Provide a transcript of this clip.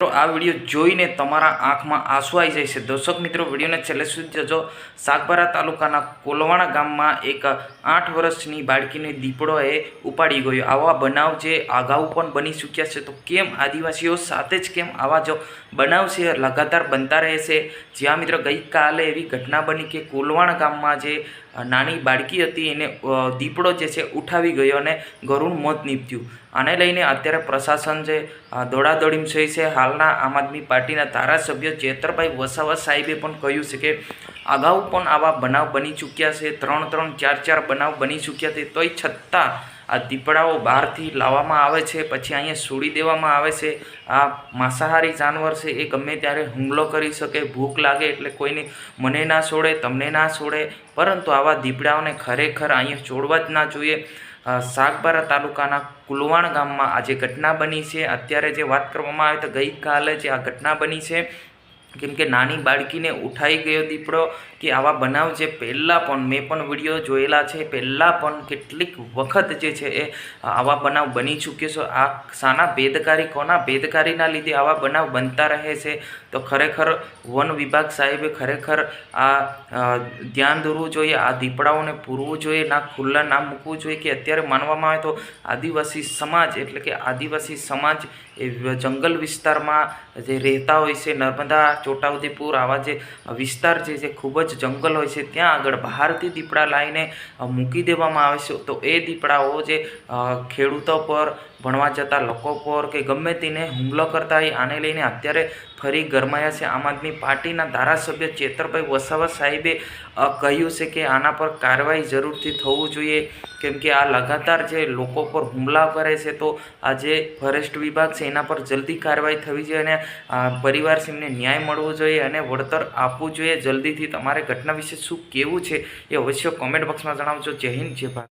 મિત્રો, આ વીડિયો જોઈને તમારા આંખમાં આંસુ આવી જાય છે. દર્શક મિત્રો, વિડીયોને છેલ્લે સુધી જજો. સાગબારા તાલુકાના કોલવાણા ગામમાં એક આઠ વર્ષની બાળકીને દીપડોએ ઉપાડી ગયો. આવા બનાવ જે અગાઉ પણ બની ચૂક્યા છે, તો કેમ આદિવાસીઓ સાથે જ કેમ આવા જો બનાવ છે, લગાતાર બનતા રહે છે? જ્યાં મિત્રો, ગઈકાલે એવી ઘટના બની કે કોલવાણા ગામમાં જે નાની બાળકી હતી, એને દીપડો જે છે, ઉઠાવી ગયો અને ગરુણ મોત નીપજ્યું. આને લઈને અત્યારે પ્રશાસન જે દોડાદોડીમ થઈ છે. હાલના આમ આદમી પાર્ટીના ધારાસભ્ય ચેતરભાઈ વસાવા સાહેબે પણ કહ્યું છે કે, અગાઉ પણ આવા બનાવ બની ચૂક્યા છે. ત્રણ ત્રણ ચાર ચાર બનાવ બની ચૂક્યા છે. તોય છતાં આ દીપડાઓ બહારથી લાવવામાં આવે છે. પછી અહીંયા છોડી દેવામાં આવે છે. આ માંસાહારી જાનવર છે એ ગમે ત્યારે હુમલો કરી શકે, ભૂખ લાગે એટલે કોઈને મને ના છોડે, તમને ના છોડે. પરંતુ આવા દીપડાઓને ખરેખર અહીંયા છોડવા જ ના જોઈએ. સાગબારા તાલુકાના કુલવાણ ગામમાં આ જે ઘટના બની છે. અત્યારે જે વાત કરવામાં આવે તો ગઈકાલે જે આ ઘટના બની છે કેમ કે નાની બાળકીને ઉઠાઈ ગયો દીપડો કે આવા બનાવ જે પહેલાં પણ, મેં પણ વીડિયો જોયેલા છે, પહેલાં પણ કેટલીક વખત જે છે એ આવા બનાવ બની ચૂક્યો છે. આ શાના ભેદકારી કોના ભેદકારીના લીધે આવા બનાવ બનતા રહે છે? તો ખરેખર વન વિભાગ સાહેબે ખરેખર આ ધ્યાન દોરવું જોઈએ, આ દીપડાઓને પૂરવું જોઈએ, ના ખુલ્લા ના મૂકવું જોઈએ કે અત્યારે માનવામાં આવે તો આદિવાસી સમાજ, એટલે કે આદિવાસી સમાજ એ જંગલ વિસ્તારમાં જે રહેતા હોય છે, નર્મદા છોટાઉદેપુર આવા જે વિસ્તાર છે, જે ખૂબ જ જંગલ હોય છે, ત્યાં આગળ બહારથી દીપડા લાવીને મૂકી દેવામાં આવે છે. તો એ દીપડાઓ જે ખેડૂતો પર, ભણવા જતા લોકો પર કે ગમે તેને હુમલો કરતા હોય, આને લઈને અત્યારે ફરી ગરમાયા છે. આમ આદમી પાર્ટીના ધારાસભ્ય ચેતરભાઈ વસાવા સાહેબે કહ્યું છે કે આના પર કાર્યવાહી જરૂરથી થવું જોઈએ. કેમ કે આ લગાતાર જે લોકો પર હુમલા કરે છે, તો આ જે ફોરેસ્ટ વિભાગ છે, એના પર જલ્દી કાર્યવાહી થવી જોઈએ અને પરિવાર સિંહને ન્યાય મળવો જોઈએ અને વળતર આપવું જોઈએ. જલ્દીથી તમારે ઘટના વિશે શું કહેવું છે, એ અવશ્ય કોમેન્ટ બોક્સમાં જણાવજો. જય હિન્દ, જય ભારત.